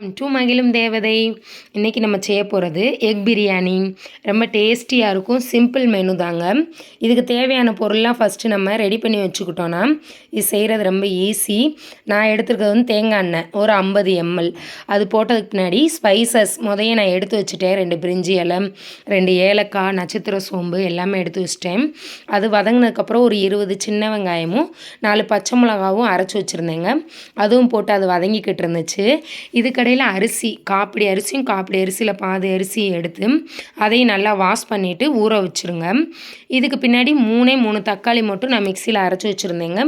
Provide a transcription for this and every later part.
Two மகிழும் தேவதை. இன்றைக்கி நம்ம செய்ய போகிறது எக் பிரியாணி ரொம்ப டேஸ்டியாக இருக்கும். சிம்பிள் மெனு தாங்க. இதுக்கு தேவையான பொருள்லாம் ஃபஸ்ட்டு நம்ம ரெடி பண்ணி வச்சுக்கிட்டோன்னா இது செய்கிறது ரொம்ப ஈஸி நான் எடுத்துருக்கிறது வந்து தேங்காய் எண்ணெய். ஒரு ஐம்பது எம்எல். அது போட்டதுக்கு பின்னாடி ஸ்பைசஸ் முதைய நான் எடுத்து வச்சுட்டேன். ரெண்டு பிரிஞ்சி இலை ரெண்டு ஏலக்காய் நட்சத்திர சோம்பு எல்லாமே எடுத்து வச்சிட்டேன். அது வதங்கினதுக்கப்புறம் ஒரு இருபது சின்ன வெங்காயமும் நாலு பச்சை மிளகாவும் அரைச்சி வச்சுருந்தேங்க. அதுவும் போட்டு அது வதங்கிக்கிட்டு இருந்துச்சு. இது கடையில் அரிசி காப்பிடி அரிசியும் காப்பிடி அரிசியில் பாதி அரிசி எடுத்து அதையும் நல்லா வாஷ் பண்ணிவிட்டு ஊற வச்சுருங்க. இதுக்கு பின்னாடி மூணே மூணு தக்காளி மட்டும் நான் மிக்சியில் அரைச்சி வச்சுருந்தேங்க.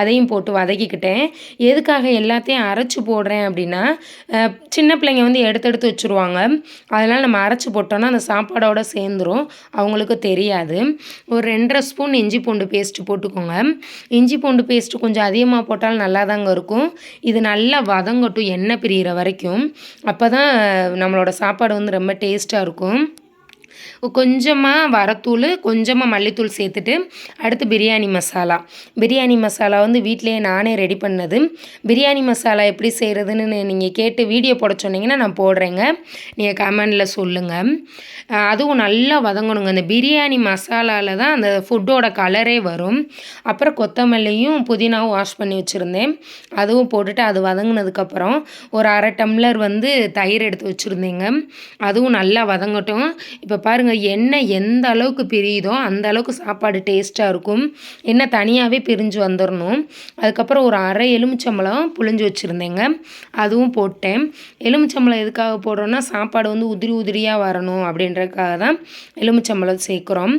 அதையும் போட்டு வதக்கிக்கிட்டேன். எதுக்காக எல்லாத்தையும் அரைச்சி போடுறேன் அப்படின்னா சின்ன பிள்ளைங்க வந்து எடுத்து எடுத்து வச்சுருவாங்க. அதனால் நம்ம அரைச்சி போட்டோன்னா அந்த சாப்பாடோடு சேர்ந்துடும் அவங்களுக்கு தெரியாது. ஒரு ரெண்டரை ஸ்பூன் இஞ்சி பூண்டு பேஸ்ட்டு போட்டுக்கோங்க. இஞ்சி பூண்டு பேஸ்ட்டு கொஞ்சம் அதிகமாக போட்டாலும் நல்லா தாங்க இருக்கும். இது நல்லா வதங்கட்டும் எண்ணெய் பிரிகிற வரைக்கும். அப்போ தான் நம்மளோட சாப்பாடு வந்து ரொம்ப டேஸ்ட்டாக இருக்கும். கொஞ்சமாக வரத்தூள் கொஞ்சமாக மல்லித்தூள் சேர்த்துட்டு அடுத்து பிரியாணி மசாலா. பிரியாணி மசாலா வந்து வீட்டிலேயே நானே ரெடி பண்ணது. பிரியாணி மசாலா எப்படி செய்கிறதுன்னு நீங்கள் கேட்டு வீடியோ போட சொன்னீங்கன்னா நான் போடுறேங்க. நீங்கள் கமெண்டில் சொல்லுங்கள் அதுவும் நல்லா வதங்கணுங்க. அந்த பிரியாணி மசாலாவில் தான் அந்த ஃபுட்டோட கலரே வரும். அப்புறம் கொத்தமல்லியும் புதினாவும் வாஷ் பண்ணி வச்சுருந்தேன். அதுவும் போட்டுட்டு அது வதங்கினதுக்கப்புறம் ஒரு அரை டம்ளர் வந்து தயிர் எடுத்து வச்சுருந்தேங்க. அதுவும் நல்லா வதங்கட்டும். இப்போ பாருங்கள் எண்ணெய் எந்த அளவுக்கு பிரியுதோ அந்த அளவுக்கு சாப்பாடு டேஸ்ட்டாக இருக்கும். எண்ணெய் தனியாகவே பிரிஞ்சு வந்துடணும் அதுக்கப்புறம் ஒரு அரை எலுமிச்சம்பழம் புழிஞ்சு வச்சுருந்தேங்க. அதுவும் போட்டேன். எலுமிச்சம்பழம் எதுக்காக போடுறோன்னா சாப்பாடு வந்து உதிரி உதிரியாக வரணும் அப்படின்றதுக்காக தான் எலுமிச்சம்பழம் சேர்க்குறோம்.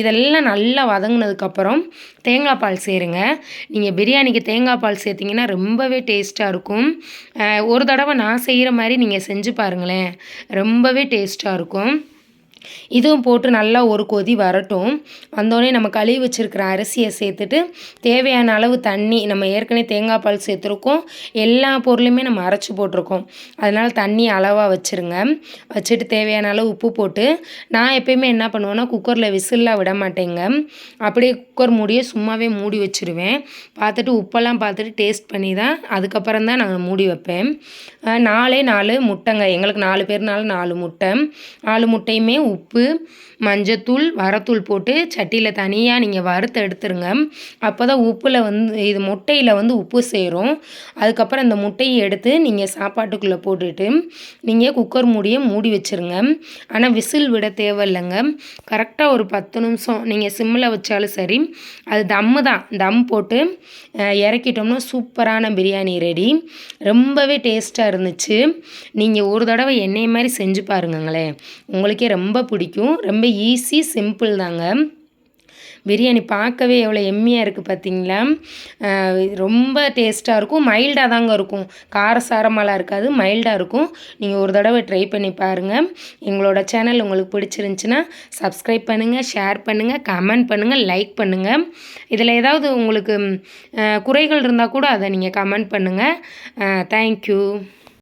இதெல்லாம் நல்லா வதங்கினதுக்கப்புறம் தேங்காய் பால் சேருங்க. நீங்கள் பிரியாணிக்கு தேங்காய் பால் சேர்த்திங்கன்னா ரொம்பவே டேஸ்ட்டாக இருக்கும். ஒரு தடவை நான் செய்கிற மாதிரி நீங்கள் செஞ்சு பாருங்களேன். ரொம்பவே டேஸ்ட்டாக இருக்கும். இதுவும் போட்டு நல்லா ஒரு கொதி வரட்டும். வந்தோடனே நம்ம கழுவி வச்சுருக்கிற அரிசியை சேர்த்துட்டு தேவையான அளவு தண்ணி நம்ம ஏற்கனவே தேங்காய் பால் சேர்த்துருக்கோம். எல்லா பொருளுமே நம்ம அரைச்சி போட்டிருக்கோம். அதனால் தண்ணி அளவாக வச்சுருங்க. வச்சுட்டு தேவையான அளவு உப்பு போட்டு நான் எப்பயுமே என்ன பண்ணுவேன்னா குக்கரில் விசில்லாம் விட மாட்டேங்க. அப்படியே குக்கர் மூடியே சும்மாவே மூடி வச்சுருவேன். பார்த்துட்டு உப்பெல்லாம் பார்த்துட்டு டேஸ்ட் பண்ணி தான் அதுக்கப்புறம் தான் நான் மூடி வைப்பேன். நாலே நாலு முட்டைங்க. எங்களுக்கு நாலு பேர்னால நாலு முட்டை. நாலு முட்டையுமே உப்பு மஞ்சத்தூள் வரத்தூள் போட்டு சட்டியில் தனியாக நீங்கள் வறுத்து எடுத்துருங்க. அப்போ தான் உப்பில் வந்து இது முட்டையில் வந்து உப்பு சேரும். அதுக்கப்புறம் அந்த முட்டையை எடுத்து நீங்கள் சாப்பாட்டுக்குள்ளே போட்டுட்டு நீங்கள் குக்கர் மூடியை மூடி வச்சுருங்க. ஆனால் விசில் விட தேவையில்லைங்க. கரெக்டாக ஒரு பத்து நிமிஷம் நீங்கள் சிம்மில் வச்சாலும் சரி அது தம்மு தான். தம் போட்டு இறக்கிட்டோம்னா சூப்பரான பிரியாணி ரெடி. ரொம்பவே டேஸ்ட்டாக இருந்துச்சு. நீங்கள் ஒரு தடவை என்னைய மாதிரி செஞ்சு பாருங்களேன் உங்களுக்கே ரொம்ப ரொம்ப பிடிக்கும். ரொம்ப ஈஸி சிம்பிள் தாங்க. பிரியாணி பார்க்கவே எவ்வளோ எம்மியாக இருக்குது பார்த்தீங்களா ரொம்ப டேஸ்ட்டாக இருக்கும். மைல்டாக தாங்க இருக்கும். காரசாரமாலாம் இருக்காது. மைல்டாக இருக்கும். நீங்கள் ஒரு தடவை ட்ரை பண்ணி பாருங்கள் எங்களோட சேனல் உங்களுக்கு பிடிச்சிருந்துச்சின்னா சப்ஸ்கிரைப் பண்ணுங்கள் ஷேர் பண்ணுங்கள் கமெண்ட் பண்ணுங்கள் லைக் பண்ணுங்கள் இதில் ஏதாவது உங்களுக்கு குறைகள் இருந்தால் கூட அதை நீங்கள் கமெண்ட் பண்ணுங்கள் தேங்க்யூ